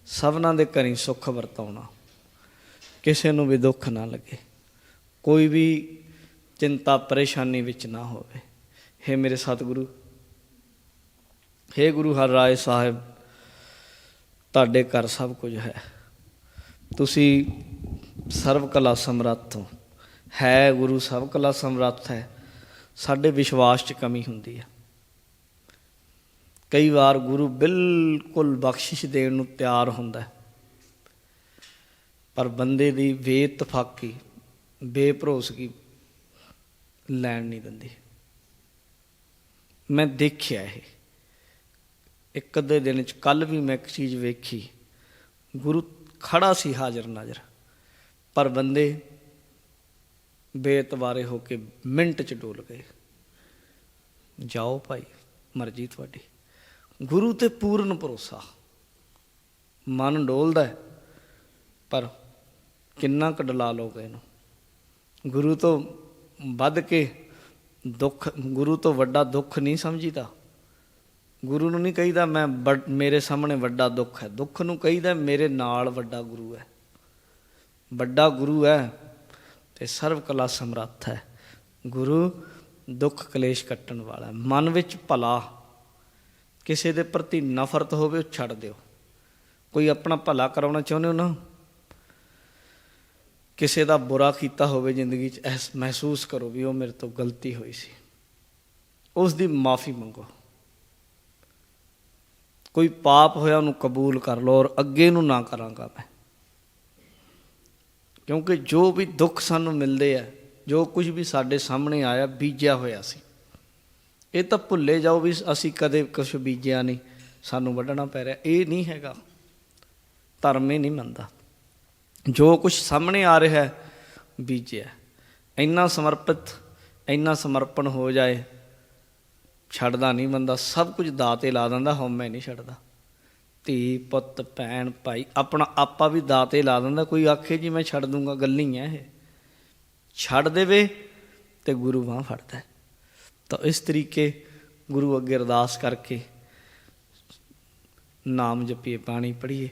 ਸਭਨਾਂ ਦੇ ਘਰੀ ਸੁੱਖ ਵਰਤਾਉਣਾ। ਕਿਸੇ ਨੂੰ ਵੀ ਦੁੱਖ ਨਾ ਲੱਗੇ। ਕੋਈ ਵੀ ਚਿੰਤਾ ਪਰੇਸ਼ਾਨੀ ਵਿੱਚ ਨਾ ਹੋਵੇ। हे ਮੇਰੇ ਸਤਿਗੁਰੂ हे ਗੁਰੂ ਹਰ ਰਾਏ ਸਾਹਿਬ, ਤੁਹਾਡੇ ਘਰ ਸਭ ਕੁਝ ਹੈ। ਤੁਸੀਂ ਸਰਵ ਕਲਾ ਸਮਰੱਥ ਹੋ। ਹੈ ਗੁਰੂ ਸਭ ਕਲਾ ਸਮਰੱਥ ਹੈ, ਸਾਡੇ ਵਿਸ਼ਵਾਸ 'ਚ ਕਮੀ ਹੁੰਦੀ ਹੈ। ਕਈ ਵਾਰ ਗੁਰੂ ਬਿਲਕੁਲ ਬਖਸ਼ਿਸ਼ ਦੇਣ ਨੂੰ ਤਿਆਰ ਹੁੰਦਾ ਪਰ ਬੰਦੇ ਦੀ ਬੇਤਫਾਕੀ ਬੇਭਰੋਸਗੀ ਲੈਣ ਨਹੀਂ ਦਿੰਦੀ। ਮੈਂ ਦੇਖਿਆ ਇਹ। ਇੱਕ ਅੱਧੇ ਦਿਨ ਚ ਕੱਲ ਵੀ ਮੈਂ ਇੱਕ ਚੀਜ਼ ਵੇਖੀ। ਗੁਰੂ ਖੜਾ ਸੀ ਹਾਜ਼ਰ ਨਾਜ਼ਰ ਪਰ ਬੰਦੇ ਬੇਤਵਾਰੇ ਹੋ ਕੇ ਮਿੰਟ ਚ ਡੋਲ ਗਏ। ਜਾਓ ਭਾਈ ਮਰਜ਼ੀ ਤੁਹਾਡੀ। ਗੁਰੂ ਤੇ ਪੂਰਨ ਭਰੋਸਾ। ਮਨ ਡੋਲਦਾ ਹੈ, ਪਰ ਕਿੰਨਾ ਕੁ ਡਲਾ ਲੋਗੇ ਇਹਨੂੰ। ਗੁਰੂ ਤੋਂ ਵੱਧ ਕੇ ਦੁੱਖ ਗੁਰੂ ਤੋਂ ਵੱਡਾ ਦੁੱਖ ਨਹੀਂ ਸਮਝੀਦਾ। ਗੁਰੂ ਨੂੰ ਨਹੀਂ ਕਹੀਦਾ ਮੈਂ ਵੱਡ- ਮੇਰੇ ਸਾਹਮਣੇ ਵੱਡਾ ਦੁੱਖ ਹੈ। ਦੁੱਖ ਨੂੰ ਕਹੀਦਾ ਮੇਰੇ ਨਾਲ ਵੱਡਾ ਗੁਰੂ ਹੈ। ਵੱਡਾ ਗੁਰੂ ਹੈ ਤੇ ਸਰਵ ਕਲਾ ਸਮਰੱਥ ਹੈ। ਗੁਰੂ ਦੁੱਖ ਕਲੇਸ਼ ਕੱਟਣ ਵਾਲਾ ਮਨ ਵਿੱਚ ਭਲਾ, ਕਿਸੇ ਦੇ ਪ੍ਰਤੀ ਨਫ਼ਰਤ ਹੋਵੇ ਉਹ ਛੱਡ ਦਿਓ। ਕੋਈ ਆਪਣਾ ਭਲਾ ਕਰਾਉਣਾ ਚਾਹੁੰਦੇ ਹੋ ਨਾ? ਕਿਸੇ ਦਾ ਬੁਰਾ ਕੀਤਾ ਹੋਵੇ ਜ਼ਿੰਦਗੀ 'ਚ ਐਸ ਮਹਿਸੂਸ ਕਰੋ ਵੀ ਉਹ ਮੇਰੇ ਤੋਂ ਗਲਤੀ ਹੋਈ ਸੀ। ਉਸ ਦੀ ਮਾਫੀ ਮੰਗੋ। ਕੋਈ ਪਾਪ ਹੋਇਆ ਉਹਨੂੰ ਕਬੂਲ ਕਰ ਲਓ ਔਰ ਅੱਗੇ ਨੂੰ ਨਾ ਕਰਾਂਗਾ ਮੈਂ। ਕਿਉਂਕਿ ਜੋ ਵੀ ਦੁੱਖ ਸਾਨੂੰ ਮਿਲਦੇ ਆ, ਜੋ ਕੁਝ ਵੀ ਸਾਡੇ ਸਾਹਮਣੇ ਆਇਆ, ਬੀਜਿਆ ਹੋਇਆ ਸੀ। ਇਹ ਤਾਂ ਭੁੱਲੇ ਜਾਓ ਵੀ ਅਸੀਂ ਕਦੇ ਕੁਝ ਬੀਜਿਆ ਨਹੀਂ, ਸਾਨੂੰ ਵੱਢਣਾ ਪੈ ਰਿਹਾ। ਇਹ ਨਹੀਂ ਹੈਗਾ। ਧਰਮ ਹੀ ਨਹੀਂ ਮੰਨਦਾ। ਜੋ ਕੁਝ ਸਾਹਮਣੇ ਆ ਰਿਹਾ ਬੀਜਿਆ। ਇੰਨਾ ਸਮਰਪਿਤ, ਇੰਨਾ ਸਮਰਪਣ ਹੋ ਜਾਏ, ਛੱਡਦਾ ਨਹੀਂ ਬੰਦਾ। ਸਭ ਕੁਝ ਦਾਤੇ ਲਾ ਦਿੰਦਾ ਹਉਮੈ ਨਹੀਂ ਛੱਡਦਾ। ਧੀ, ਪੁੱਤ, ਭੈਣ, ਭਾਈ, ਆਪਣਾ ਆਪਾ ਵੀ ਦਾਤੇ ਲਾ ਦਿੰਦਾ, ਕੋਈ ਆਖੇ ਜੀ ਮੈਂ ਛੱਡ ਦੂੰਗਾ, ਗੱਲ ਨਹੀਂ ਹੈ ਇਹ। ਛੱਡ ਦੇਵੇ ਤੇ ਗੁਰੂ ਬਾਂਹ ਫੜਦਾ ਤਾਂ ਇਸ ਤਰੀਕੇ ਗੁਰੂ ਅੱਗੇ ਅਰਦਾਸ ਕਰਕੇ ਨਾਮ ਜਪੀਏ, ਪਾਣੀ ਪੜ੍ਹੀਏ।